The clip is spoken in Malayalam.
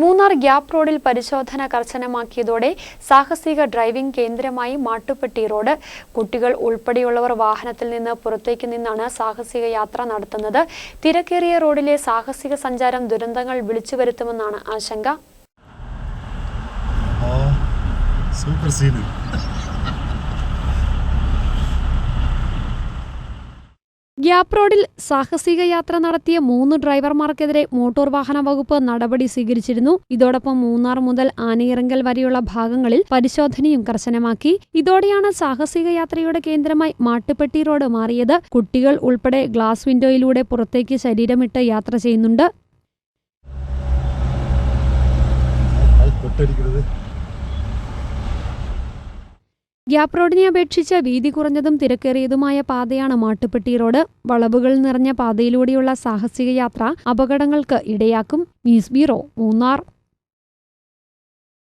മൂന്നാർ ഗ്യാപ് റോഡിൽ പരിശോധന കർശനമാക്കിയതോടെ സാഹസിക ഡ്രൈവിംഗ് കേന്ദ്രമായി മാട്ടുപ്പെട്ടി റോഡ്. കുട്ടികൾ ഉൾപ്പെടെയുള്ളവർ വാഹനത്തിൽ നിന്ന് പുറത്തേക്ക് നിന്നാണ് സാഹസിക യാത്ര നടത്തുന്നത്. തിരക്കേറിയ റോഡിലെ സാഹസിക സഞ്ചാരം ദുരന്തങ്ങൾ വിളിച്ചു വരുത്തുമെന്നാണ് ആശങ്ക സൂപ്പർ സീന്. ഗ്യാപ് റോഡിൽ സാഹസിക യാത്ര നടത്തിയ മൂന്ന് ഡ്രൈവർമാർക്കെതിരെ മോട്ടോർ വാഹന വകുപ്പ് നടപടി സ്വീകരിച്ചിരുന്നു. ഇതോടൊപ്പം മൂന്നാർ മുതൽ ആനയിറങ്കൽ വരെയുള്ള ഭാഗങ്ങളിൽ പരിശോധനയും കർശനമാക്കി. ഇതോടെയാണ് സാഹസിക യാത്രയുടെ കേന്ദ്രമായി മാട്ടുപ്പെട്ടി റോഡ് മാറിയത്. കുട്ടികൾ ഉൾപ്പെടെ ഗ്ലാസ് വിൻഡോയിലൂടെ പുറത്തേക്ക് ശരീരമിട്ട് യാത്ര ചെയ്യുന്നുണ്ട്. ഗ്യാപ് റോഡിനെ അപേക്ഷിച്ച് വീതി കുറഞ്ഞതും തിരക്കേറിയതുമായ പാതയാണ് മാട്ടുപ്പെട്ടി റോഡ് വളവുകൾ നിറഞ്ഞ പാതയിലൂടെയുള്ള സാഹസിക യാത്ര അപകടങ്ങൾക്ക് ഇടയാക്കും. News bureau Munnar.